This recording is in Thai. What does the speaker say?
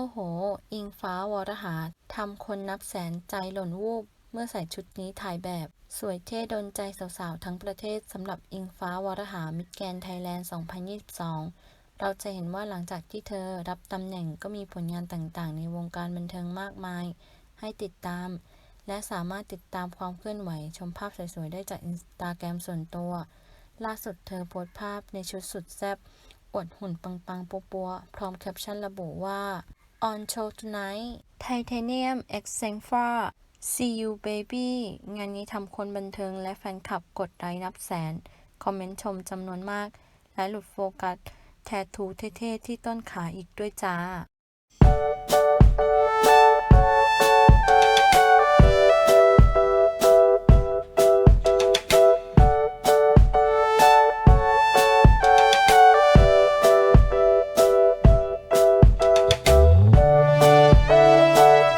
อ้โห อิงฟ้าวรหาทำคนนับแสนใจหล่นวูบ เมื่อใส่ชุดนี้ถ่ายแบบ สวยเท่โดนใจสาวๆ ทั้งประเทศสำหรับอิงฟ้าวรหามิสแกนไทยแลนด์ 2022 เราจะเห็นว่าหลังจากที่เธอรับตำแหน่งก็มีผลงานต่างๆ ในวงการบันเทิงมากมาย ให้ติดตาม และสามารถติดตามความเคลื่อนไหว ชมภาพสวยๆ ได้จากอินสตาแกรมส่วนตัว ล่าสุดเธอโพสต์ภาพในชุดสุดแซ่บอวดหุ่นปังๆปัวๆพร้อมแคปชั่นระบุว่า On show tonight Titanium X Senfa See you baby งานนี้ทำคนบันเทิงและแฟนคลับกดไลค์นับแสน คอมเมนต์ชมจำนวนมาก และหลุดโฟกัสแททูเท่ๆที่ต้นขาอีกด้วยจ้า